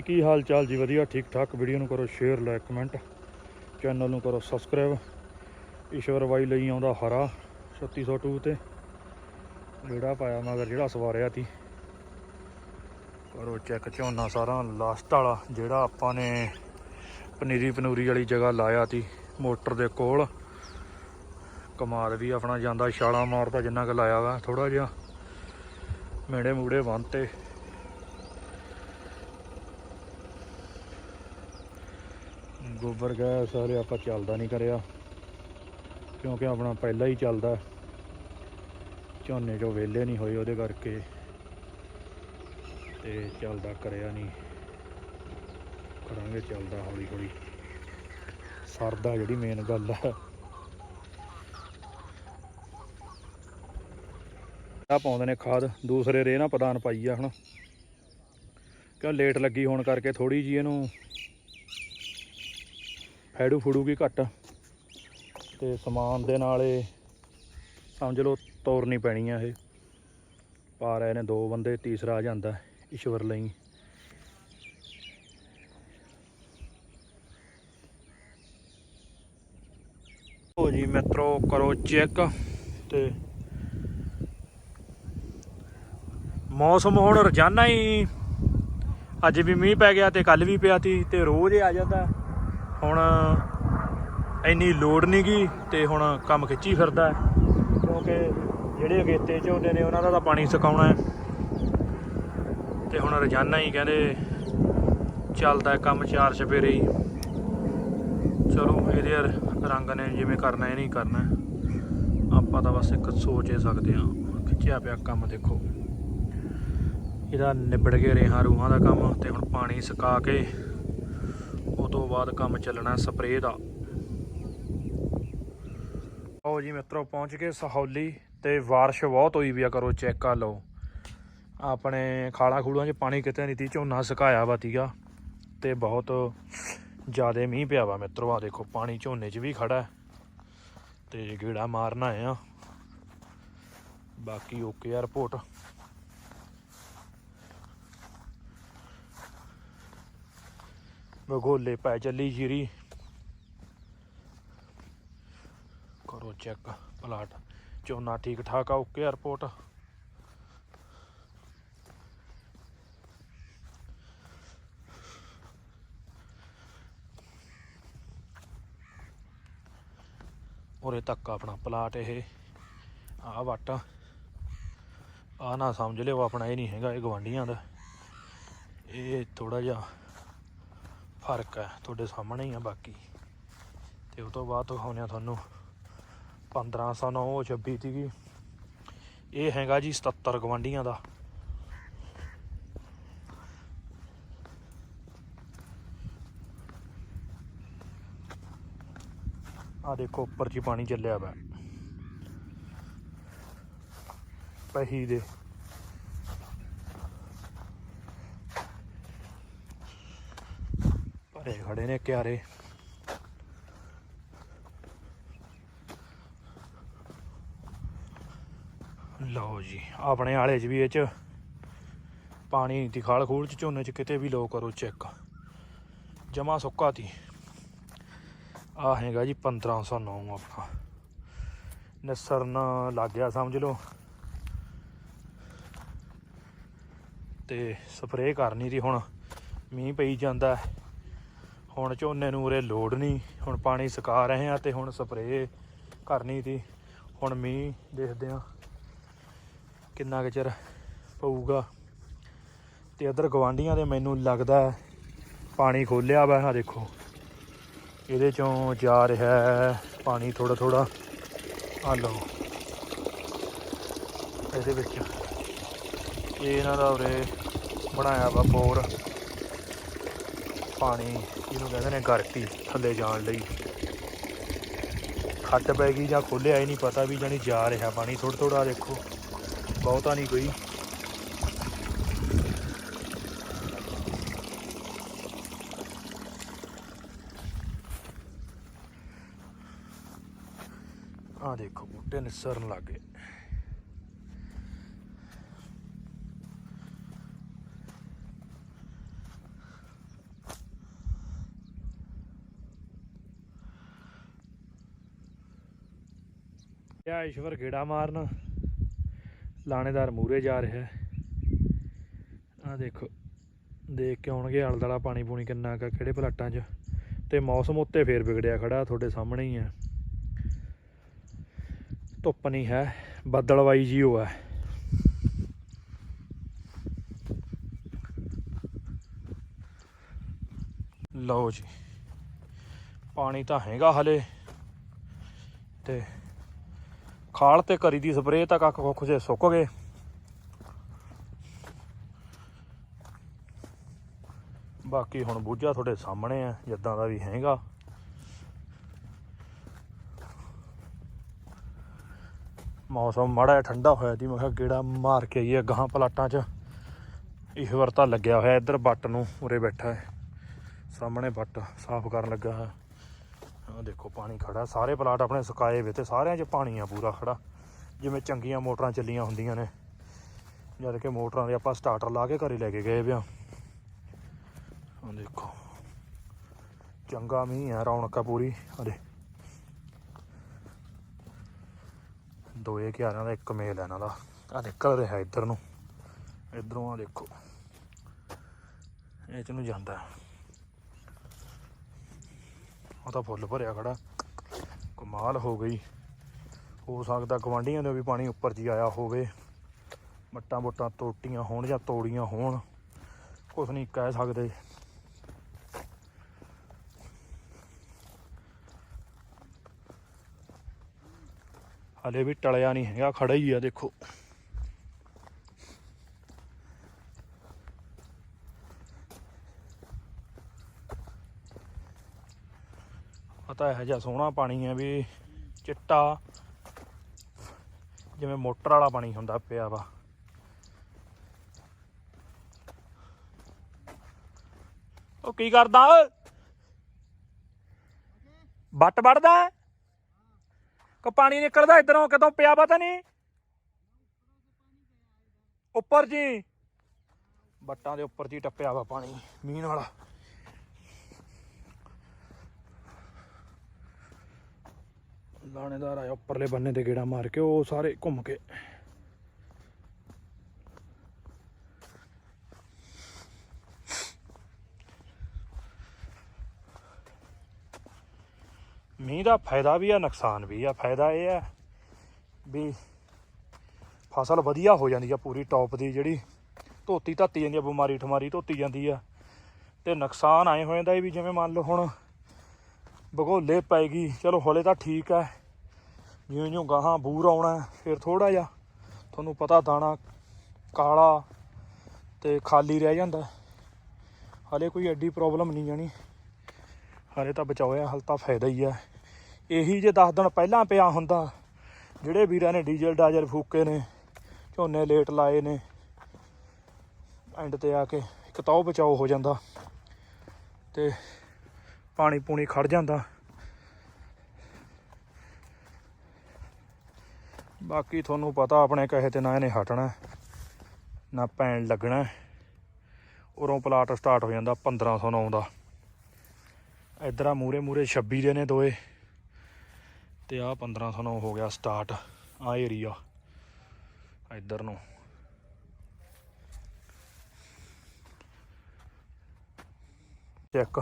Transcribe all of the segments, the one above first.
ਕੀ ਹਾਲ ਚਾਲ ਜੀ? ਵਧੀਆ, ਠੀਕ ਠਾਕ। ਵੀਡੀਓ ਨੂੰ ਕਰੋ ਸ਼ੇਅਰ ਲਾਈਕ ਕਮੈਂਟ ਚੈਨਲ ਨੂੰ ਕਰੋ ਸਬਸਕ੍ਰਾਈਬ ਈਸ਼ਵਰ ਬਾਈ ਲਈ ਆਉਂਦਾ ਹਰਾ 3602 ਤੇ। ਜਿਹੜਾ ਪਾਇਆ ਮਗਰ ਜਿਹੜਾ ਸਵਾਰਿਆ ਤੀ। ਕਰੋ ਚੈੱਕ ਝੋਨਾ ਸਾਰਾ। ਲਾਸਟ ਵਾਲਾ ਜਿਹੜਾ ਆਪਾਂ ਨੇ ਪਨੀਰੀ ਪਨੂਰੀ ਵਾਲੀ ਜਗ੍ਹਾ ਲਾਇਆ ਤੀ, ਮੋਟਰ ਦੇ ਕੋਲ। ਕਮਾਲ ਵੀ ਆਪਣਾ ਜਾਂਦਾ, ਛਾਲਾਂ ਮਾਰਦਾ ਜਿੰਨਾ ਕੁ ਲਾਇਆ ਵਾ ਥੋੜਾ ਜਿਹਾ। ਮੇੜੇ ਮੂੜੇ ਬੰਨਤੇ। ਗੋਬਰ ਗੈਸ ਸਾਰੇ ਆਪਾਂ ਚੱਲਦਾ ਨਹੀਂ ਕਰਿਆ। ਕਿਉਂਕਿ ਆਪਣਾ ਪਹਿਲਾਂ ਹੀ ਚੱਲਦਾ। ਝੋਨੇ ਚੋਂ ਵਿਹਲੇ ਨਹੀਂ ਹੋਏ ਉਹਦੇ ਕਰਕੇ। ਤੇ ਚੱਲਦਾ ਕਰਿਆ ਨਹੀਂ। ਕਰਾਂਗੇ ਚੱਲਦਾ ਹੌਲੀ ਹੌਲੀ ਸਰਦਾ ਜਿਹੜੀ ਮੇਨ ਗੱਲ ਹੈ ਆ ਪਾਉਂਦੇ ਨੇ ਖਾਦ। ਦੂਸਰੇ ਰੇ ਨਾ ਪ੍ਰਦਾਨ ਪਾਈ ਆ ਹੁਣ। ਕਿਉਂ ਲੇਟ ਲੱਗੀ ਹੋਣ ਕਰਕੇ ਥੋੜੀ ਜੀ ਇਹਨੂੰ ਫੈੜੂ ਫੜੂਗੀ ਘੱਟ। ਤੇ ਸਮਾਨ ਦੇ ਨਾਲ ਇਹ ਸਮਝ ਲਓ ਤੋਰਨੀ ਪੈਣੀ ਆ ਇਹ। ਪਾ ਰਹੇ ਨੇ ਦੋ ਬੰਦੇ, ਤੀਸਰਾ ਆ ਜਾਂਦਾ ਈਸ਼ਵਰ ਲਈ। ਹੋ ਜੀ ਮਿੱਤਰੋ, ਕਰੋ ਚੈੱਕ ਤੇ ਮੌਸਮ ਹੁਣ ਰੋਜ਼ਾਨਾ ਹੀ। ਅੱਜ ਵੀ ਮੀਂਹ ਪੈ ਗਿਆ ਤੇ ਕੱਲ ਵੀ ਪਿਆ ਤੀ ਤੇ ਰੋਜ਼ ਆ ਜਾਂਦਾ। ਹੁਣ ਇੰਨੀ ਲੋੜ ਨਹੀਂ ਗੀ ਤੇ ਹੁਣ ਕੰਮ ਖਿੱਚੀ ਫਿਰਦਾ ਕਿਉਂਕਿ ਜਿਹੜੇ ਅਗੇਤੇ ਝੋਨੇ ਨੇ, ਉਹਨਾਂ ਦਾ ਤਾਂ ਪਾਣੀ ਸੁਕਾਉਣਾ ਹੈ। ਤੇ ਹੁਣ ਰੋਜ਼ਾਨਾ ਹੀ ਕਹਿੰਦੇ ਚੱਲਦਾ ਕੰਮ ਚਾਰ ਛਪੇਰੇ ਹੀ। ਚਲੋ, ਇਹਦੇ ਰੰਗ ਨੇ, ਜਿਵੇਂ ਕਰਨਾ ਇਹ ਨਹੀਂ ਕਰਨਾ ਆਪਾਂ ਤਾਂ ਬਸ ਇੱਕ ਸੋਚ ਹੀ ਸਕਦੇ ਹਾਂ। ਖਿੱਚਿਆ ਪਿਆ ਕੰਮ ਦੇਖੋ। ਇਹਦਾ ਨਿਬੜ ਕੇ ਰੇਹਾਂ ਰੂਹਾਂ ਦਾ ਕੰਮ ਤੇ ਹੁਣ ਪਾਣੀ ਸੁਕਾ ਕੇ ਤੋਂ ਬਾਅਦ ਕੰਮ ਚੱਲਣਾ ਸਪਰੇਅ ਦਾ। ਆਓ ਜੀ ਮਿੱਤਰੋ, ਪਹੁੰਚ ਗਏ ਸਹੌਲੀ ਤੇ ਬਾਰਿਸ਼ ਬਹੁਤ ਹੋਈ ਵੀ ਆ, ਕਰੋ ਚੈੱਕ ਕਰ ਲਓ। ਆਪਣੇ ਖਾਲਾਂ ਖੂੜਾਂ 'ਚ ਪਾਣੀ ਕਿਤੇ ਨਹੀਂ ਤੀ ਝੋਨਾ ਸੁਕਾਇਆ ਵਾ ਤੀਗਾ ਤੇ ਬਹੁਤ ਜ਼ਿਆਦਾ ਮੀਂਹ ਪਿਆ ਵਾ ਮਿੱਤਰੋ ਆ ਦੇਖੋ ਪਾਣੀ ਝੋਨੇ 'ਚ ਵੀ ਖੜਾ ਹੈ ਤੇ ਗੇੜਾ ਮਾਰਨਾ ਆ। ਬਾਕੀ ਓਕੇ ਆ ਰਿਪੋਰਟ। ਬਗੋਲੇ ਪੈ ਚੱਲੀ ਜੀਰੀ ਕਰੋ ਚੈੱਕ ਪਲਾਟ। ਝੋਨਾ ਠੀਕ ਠਾਕ ਆ, ਓਕੇ ਆ ਰਿਪੋਰਟ। ਉਰੇ ਤੱਕ ਆਪਣਾ ਪਲਾਟ ਇਹ। ਆ ਵੱਟ। ਆ ਨਾ ਸਮਝ ਲਿਓ, ਆਪਣਾ ਇਹ ਨਹੀਂ ਹੈਗਾ, ਇਹ ਗਵਾਂਡੀਆਂ ਦਾ। ਇਹ ਥੋੜਾ ਜਿਹਾ ਫ਼ਰਕ ਹੈ, ਤੁਹਾਡੇ ਸਾਹਮਣੇ ਹੀ ਆ ਬਾਕੀ। ਤੇ ਉਹ ਤੋਂ ਬਾਅਦ ਦਿਖਾਉਂਦੇ ਆ ਤੁਹਾਨੂੰ। 1509 ਉਹ 26 ਸੀਗੀ। ਇਹ ਹੈਗਾ ਜੀ 77 ਗਵਾਂਡੀਆਂ ਦਾ। ਆ ਦੇਖੋ, ਉੱਪਰ 'ਚ ਹੀ ਪਾਣੀ ਚੱਲਿਆ ਵਾ ਪਹੀ ਦੇ। ਭਰੇ ਖੜੇ ਨੇ ਕਿਆਰੇ। ਲਓ ਜੀ, ਆਪਣੇ ਆਲੇ 'ਚ ਵੀ ਇਹ 'ਚ ਪਾਣੀ ਦੀ ਖਾਲ ਖੂਲ 'ਚ, ਝੋਨੇ 'ਚ ਕਿਤੇ ਵੀ ਲੋ ਕਰੋ ਚੈੱਕ ਜਮਾ ਸੁੱਕਾ ਤੀ। ਆ ਹੈਗਾ ਜੀ 1509 ਆਪਣਾ ਨਸਰਨ ਲੱਗ ਗਿਆ, ਸਮਝ ਲਓ। ਤੇ ਸਪਰੇਅ ਕਰਨੀ ਦੀ ਹੁਣ। ਮੀਂਹ ਪਈ ਜਾਂਦਾ। ਹੈ। ਹੁਣ ਝੋਨੇ ਨੂੰ ਉਰੇ ਲੋੜ ਨਹੀਂ, ਹੁਣ ਪਾਣੀ ਸੁਕਾ ਰਹੇ ਆ ਤੇ ਹੁਣ ਸਪਰੇਅ ਕਰਨੀ ਸੀ। ਹੁਣ ਮੀਂਹ ਦੇਖਦੇ ਆ ਕਿੰਨਾ ਕੁ ਚਿਰ ਪਊਗਾ। ਤੇ ਇਧਰ ਗਵਾਂਡੀਆਂ ਦੇ ਮੈਨੂੰ ਲੱਗਦਾ ਪਾਣੀ ਖੋਲਿਆ ਵਾ ਆ ਦੇਖੋ। ਇਹਦੇ ਚੋਂ ਜਾ ਰਿਹਾ ਹੈ ਪਾਣੀ ਥੋੜਾ ਥੋੜਾ ਆ ਲਓ। ਇਹਦੇ ਵਿੱਚ ਇਹ ਇਹਨਾਂ ਦਾ ਉਰੇ ਬਣਾਇਆ ਵਾ ਬੋਰ। ਪਾਣੀ ਇਹਨੂੰ ਕਹਿੰਦੇ ਨੇ ਗਰਕੀ, ਥੱਲੇ ਜਾਣ ਲਈ। ਖੱਟ ਪੈ ਗਈ ਜਾਂ ਖੋਲਿਆ ਹੀ ਨਹੀਂ ਪਤਾ ਵੀ ਜਾਨੀ ਜਾ ਰਿਹਾ ਪਾਣੀ। ਥੋੜਾ ਥੋੜਾ ਦੇਖੋ, ਬਹੁਤਾ ਨਹੀਂ ਕੋਈ। ਆ ਦੇਖੋ, ਬੂਟੇ ਨਿਸਰਨ ਲੱਗੇ ਆ ਈਸ਼ਵਰ ਗੇੜਾ ਮਾਰਨ। ਲਾਣੇਦਾਰ ਮੂਰੇ ਜਾ ਰਿਹਾ ਆ ਦੇਖੋ, ਦੇਖ ਕੇ ਆਉਣਗੇ ਆਲੇ ਪਾਣੀ ਪੂਣੀ ਕਿੰਨਾ ਕਾ ਕਿਹੜੇ ਪਲਾਟਾਂ 'ਚ। ਤੇ ਮੌਸਮ ਉੱਤੇ ਫੇਰ ਵਿਗੜਿਆ ਖੜਾ, ਤੁਹਾਡੇ ਸਾਹਮਣੇ ਹੀ ਆ। ਧੁੱਪ ਨਹੀਂ ਹੈ, ਬੱਦਲਵਾਈ ਜੀ ਉਹ ਹੈ। ਲਓ ਜੀ, ਪਾਣੀ ਤਾਂ ਹੈਗਾ ਹਲੇ। ਤੇ ਖਾਲ ਤੇ ਕਰੀ ਦੀ ਸਪਰੇਅ ਤਾਂ ਕੱਖ ਕੁੱਖ ਜੇ ਸੁੱਕ ਗਏ। ਬਾਕੀ ਹੁਣ ਬੂਝਾ ਤੁਹਾਡੇ ਸਾਹਮਣੇ ਆ, ਜਿੱਦਾਂ ਦਾ ਵੀ ਹੈਗਾ। ਮੌਸਮ ਮਾੜਾ ਜਿਹਾ ਠੰਡਾ ਹੋਇਆ ਦੀ ਮੈਂ ਕਿਹਾ ਗੇੜਾ ਮਾਰ ਕੇ ਆਈਏ ਗਾਹਾਂ ਪਲਾਟਾਂ 'ਚ। ਇਹ ਵਰਤਾ ਲੱਗਿਆ ਹੋਇਆ ਇੱਧਰ ਬੱਟ ਨੂੰ, ਉਰੇ ਬੈਠਾ ਹੈ। ਸਾਹਮਣੇ ਬੱਟ ਸਾਫ਼ ਕਰਨ ਲੱਗਾ ਹੈ। ਆਹ ਦੇਖੋ ਪਾਣੀ ਖੜਾ। ਸਾਰੇ ਪਲਾਟ ਆਪਣੇ ਸੁਕਾਏ ਵੇ ਤੇ ਸਾਰਿਆਂ 'ਚ ਪਾਣੀ ਆ ਪੂਰਾ ਖੜਾ। ਜਿਵੇਂ ਚੰਗੀਆਂ ਮੋਟਰਾਂ ਚੱਲੀਆਂ ਹੁੰਦੀਆਂ ਨੇ। ਜਦ ਕਿ ਮੋਟਰਾਂ ਦੇ ਆਪਾਂ ਸਟਾਰਟਰ ਲਾ ਕੇ ਘਰੇ ਲੈ ਕੇ ਗਏ ਵਿਆ ਆਹ ਦੇਖੋ। ਚੰਗਾ ਮੀਂਹ ਆ, ਰੌਣਕ ਆ ਪੂਰੀ। ਅਰੇ ਦੋਏ ਕਿਆਰਾਂ ਦਾ ਇੱਕ ਮੇਲ ਹੈ ਇਹਨਾਂ ਦਾ। ਆ ਨਿਕਲ ਰਿਹਾ ਇੱਧਰ ਨੂੰ। ਇਧਰੋਂ ਆ ਦੇਖੋ। ਇਹ ਚ ਨੂੰ ਜਾਂਦਾ। ਉਹ ਤਾਂ ਫੁੱਲ ਭਰਿਆ ਖੜਾ। ਕਮਾਲ ਹੋ ਗਈ। ਹੋ ਸਕਦਾ ਗਵਾਂਢੀਆਂ ਦੇ ਵੀ ਪਾਣੀ ਉੱਪਰ ਜੀ ਆਇਆ ਹੋਵੇ। ਮੱਟਾਂ ਮੋਟਾਂ ਟੋਟੀਆਂ ਹੋਣ ਜਾਂ ਤੋੜੀਆਂ ਹੋਣ, ਕੁਛ ਨਹੀਂ ਕਹਿ ਸਕਦੇ। ਹਲੇ ਵੀ ਟਲਿਆ ਨਹੀਂ ਹੈਗਾ, ਖੜਾ ਹੀ ਆ ਦੇਖੋ। ਪਤਾ ਹੈ ਜਿਹਾ ਸੋਹਣਾ ਪਾਣੀ ਹੈ ਵੀ ਚਿੱਟਾ ਜਿਵੇਂ ਮੋਟਰ ਵਾਲਾ ਪਾਣੀ ਹੁੰਦਾ ਪਿਆ ਵਾ। ਉਹ ਕੀ ਕਰਦਾ ਓਏ? ਬੱਟ ਵੜਦਾ ਹੈ? ਪਾਣੀ ਨਿਕਲਦਾ ਇਧਰੋਂ ਕਦੋਂ ਪਿਆ ਪਤਾ ਨਹੀਂ? ਉੱਪਰ ਜੀ। ਬੱਟਾਂ ਦੇ ਉੱਪਰ ਜੀ ਟੱਪਿਆ ਵਾ ਪਾਣੀ, ਮੀਂਹ ਵਾਲਾ ਲਾਣੇਦਾਰ ਆਇਆ ਉੱਪਰਲੇ ਬੰਨੇ ਤੇ ਗੇੜਾ ਮਾਰ ਕੇ, ਉਹ ਸਾਰੇ ਘੁੰਮ ਕੇ। ਮੀਂਹ ਦਾ ਫਾਇਦਾ ਵੀ ਆ, ਨੁਕਸਾਨ ਵੀ ਆ। ਫਾਇਦਾ ਇਹ ਆ ਵੀ ਫਸਲ ਵਧੀਆ ਹੋ ਜਾਂਦੀ ਆ, ਪੂਰੀ ਟੌਪ ਦੀ ਜਿਹੜੀ ਧੋਤੀ ਧੱਤੀ ਜਾਂਦੀ ਆ, ਬਿਮਾਰੀ ਠਮਾਰੀ ਧੋਤੀ ਜਾਂਦੀ ਆ। ਤੇ ਨੁਕਸਾਨ ਆਏ ਹੋ ਜਾਂਦਾ ਇਹ ਵੀ ਜਿਵੇਂ ਮੰਨ ਲਓ ਹੁਣ ਭਗੋਲੇ ਪੈਗੀ ਚਲੋ ਹੌਲੇ ਤਾਂ ਠੀਕ ਹੈ ਜਿਉਂ ਜਿਉਂ ਗਾਹਾਂ ਬੂਰ ਆਉਣਾ ਫਿਰ ਥੋੜਾ ਜਿਹਾ ਤੁਹਾਨੂੰ ਪਤਾ ਦਾਣਾ ਕਾਲਾ ਤੇ ਖਾਲੀ ਰਹਿ ਜਾਂਦਾ ਹਲੇ ਕੋਈ ਐਡੀ ਪ੍ਰੋਬਲਮ ਨਹੀਂ ਜਾਣੀ। ਹਲੇ ਤਾਂ ਬਚਾਇਆ ਹਲ ਤਾਂ ਫਾਇਦਾ ਹੀ ਹੈ। ਇਹੀ ਜੇ 10 ਦਿਨ ਪਹਿਲਾਂ ਪਿਆ ਹੁੰਦਾ, ਜਿਹੜੇ ਵੀਰਾਂ ਨੇ ਡੀਜ਼ਲ ਡਾਜ਼ਲ ਫੂਕੇ ਨੇ, ਝੋਨੇ ਲੇਟ ਲਾਏ ਨੇ, ਐਂਡ ਤੇ ਆ ਕੇ ਇੱਕ ਤਾਂ ਉਹ ਬਚਾਓ ਹੋ ਜਾਂਦਾ ਤੇ ਪਾਣੀ ਪੂਣੀ ਖੜ ਜਾਂਦਾ। ਬਾਕੀ ਤੁਹਾਨੂੰ ਪਤਾ ਆਪਣੇ ਕਹੇ ਤੇ ਨਾ ਇਹਨੇ ਹਟਣਾ, ਨਾ ਪੈਣ ਲੱਗਣਾ। ਉਰੋਂ ਪਲਾਟ ਸਟਾਰਟ ਹੋ ਜਾਂਦਾ 1509 ਦਾ। ਇਧਰ ਆ ਮੂਰੇ ਮੂਰੇ 26 ਦੇ ਨੇ ਦੋਏ। ਤੇ ਆ 1509 ਹੋ ਗਿਆ ਸਟਾਰਟ ਆ ਏਰੀਆ ਇਧਰ ਨੂੰ। ਚੈੱਕ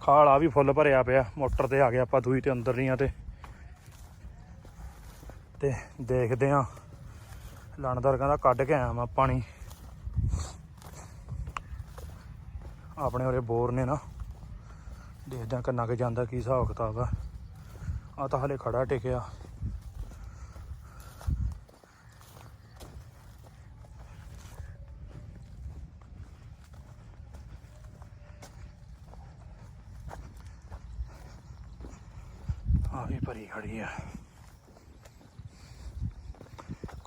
ਖਾਲ ਆ ਵੀ ਫੁੱਲ ਭਰਿਆ ਪਿਆ, ਮੋਟਰ ਤੇ ਆ ਗਿਆ ਆਪਾਂ ਦੂਈ ਤੇ ਅੰਦਰ ਨਹੀਂ ਰੀਆਂ ਤੇ। ਤੇ ਦੇਖਦੇ ਆ। ਲਾਣਦਾਰ ਕਹਿੰਦਾ ਕੱਢ ਕੇ ਆਇਆ ਮੈਂ ਪਾਣੀ। ਆਪਣੇ ਉਰੇ ਬੋਰ ਨੇ ਨਾ। ਦੇਖਦੇ ਆ ਕਿੰਨਾ ਕੁ ਜਾਂਦਾ, ਕੀ ਹਿਸਾਬ ਕਿਤਾਬ ਆ। ਆ ਤਾਂ ਹਲੇ ਖੜਾ ਟਿਕਿਆ ਆ ਵੀ ਭਰੀ ਖੜੀ ਆ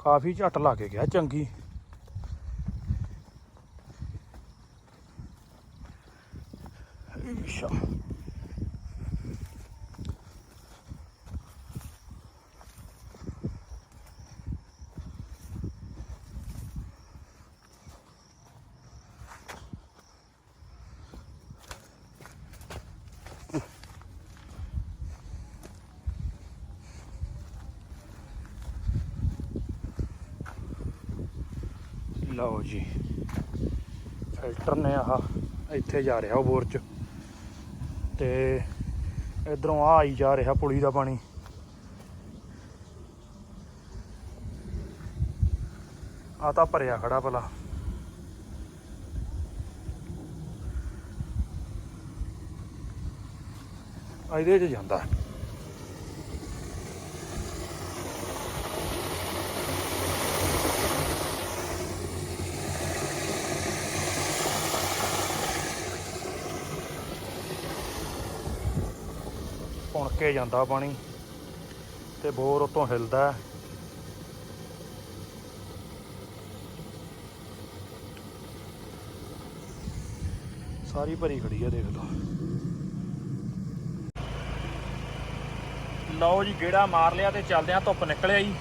ਕਾਫੀ ਝੱਟ ਲਾ ਕੇ ਗਿਆ ਚੰਗੀ। ਈਸ਼ਾ। ਲਓ ਜੀ। ਫਿਲਟਰ ਨੇ ਆਹ ਇੱਥੇ ਜਾ ਰਿਹਾ ਉਹ ਬੋਰ ਚ। ਤੇ ਇਧਰੋਂ ਆ ਆਈ ਜਾ ਰਿਹਾ ਪੁਲੀ ਦਾ ਪਾਣੀ। ਆ ਤਾਂ ਭਰਿਆ ਖੜਾ ਭਲਾ। ਇਹਦੇ 'ਚ ਜਾਂਦਾ। ਭੁਣ ਕੇ ਜਾਂਦਾ ਪਾਣੀ ਤੇ ਬੋਰ ਉਤੋਂ ਹਿਲਦਾ। ਸਾਰੀ ਭਰੀ ਖੜੀ ਆ ਦੇਖ ਲਓ। ਲਓ ਜੀ, ਗੇੜਾ ਮਾਰ ਲਿਆ ਤੇ ਚੱਲਦੇ ਆ ਧੁੱਪ ਨਿਕਲਿਆ ਜੀ।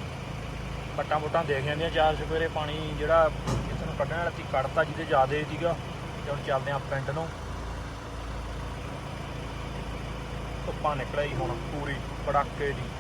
ਬੱਟਾਂ ਬੁੱਟਾਂ ਦੇਖ ਜਾਂਦੀਆਂ ਚਾਰ ਸਵੇਰੇ ਪਾਣੀ ਜਿਹੜਾ ਇੱਥੇ ਨੂੰ ਕੱਢਣ ਵਾਲਾ ਸੀ, ਕੱਢਤਾ ਜਿਹਦੇ ਜ਼ਿਆਦੇ ਸੀਗਾ। ਤੇ ਹੁਣ ਚੱਲਦੇ ਆ ਪਿੰਡ ਨੂੰ। ਧੁੱਪਾਂ ਨਿਕਲਿਆ ਜੀ ਹੁਣ ਪੂਰੀ ਪੜਾਕੇ ਦੀ